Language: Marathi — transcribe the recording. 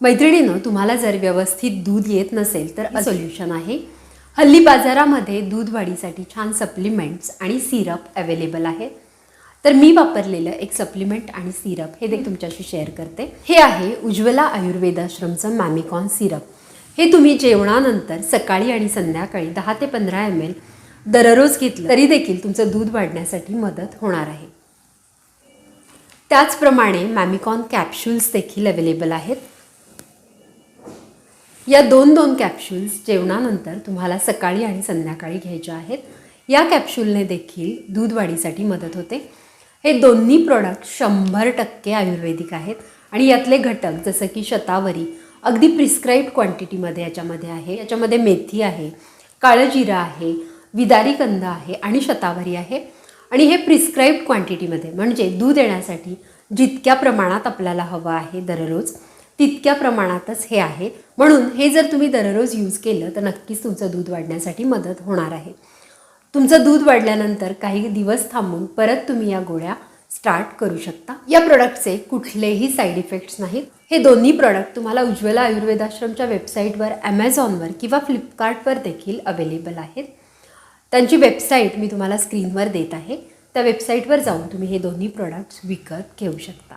मैत्रिणीनं तुम्हाला जर व्यवस्थित दूध येत नसेल तर सोल्युशन आहे. हल्ली बाजारामध्ये दूध वाढीसाठी छान सप्लिमेंट्स आणि सिरप अवेलेबल आहेत तर मी वापरलेलं एक सप्लिमेंट आणि सिरप हे देखील तुमच्याशी शेअर करते. हे आहे उज्ज्वला आयुर्वेदाश्रमचं मॅमिकॉन सिरप हे तुम्ही जेवणानंतर सकाळी आणि संध्याकाळी दहा ते पंधरा एम एल दररोज घेतलं तरी देखील तुमचं दूध वाढण्यासाठी मदत होणार आहे. त्याचप्रमाणे मॅमिकॉन कॅप्सूल्स देखील अवेलेबल आहेत. या दोन दोन कॅप्सूल्स जेवणानंतर तुम्हाला सकाळी आणि संध्याकाळी घ्यायच्या आहेत. या कॅप्सूलने देखील दूध वाढीसाठी मदत होते. हे दोन्ही प्रॉडक्ट शंभर टक्के आयुर्वेदिक आहेत आणि यातले घटक जसं की शतावरी अगदी प्रिस्क्राईब्ड क्वांटिटीमध्ये याच्यामध्ये आहे. याच्यामध्ये मेथी आहे काळं जिरा आहे विदारी कंद आहे आणि शतावरी आहे. आणि हे प्रिस्क्राईब्ड क्वांटिटीमध्ये म्हणजे दूध येण्यासाठी जितक्या प्रमाणात आपल्याला हवं आहे दररोज तितक्या प्रमाणातच हे आहे. म्हणून हे जर तुम्ही दररोज यूज केलं तर नक्कीच तुमचं दूध वाढण्यासाठी मदत होणार आहे. तुमचं दूध वाढल्यानंतर काही दिवस थांबून परत तुम्ही या गोळ्या स्टार्ट करू शकता. या प्रोडक्टचे कुठलेही साईड इफेक्ट्स नाहीत. हे दोन्ही प्रॉडक्ट तुम्हाला उज्ज्वला आयुर्वेदाश्रमच्या वेबसाईटवर ॲमेझॉनवर किंवा फ्लिपकार्टवर देखील अवेलेबल आहेत. त्यांची वेबसाईट मी तुम्हाला स्क्रीनवर देत आहे. त्या वेबसाईटवर जाऊन तुम्ही हे दोन्ही प्रॉडक्ट्स विकत घेऊ शकता.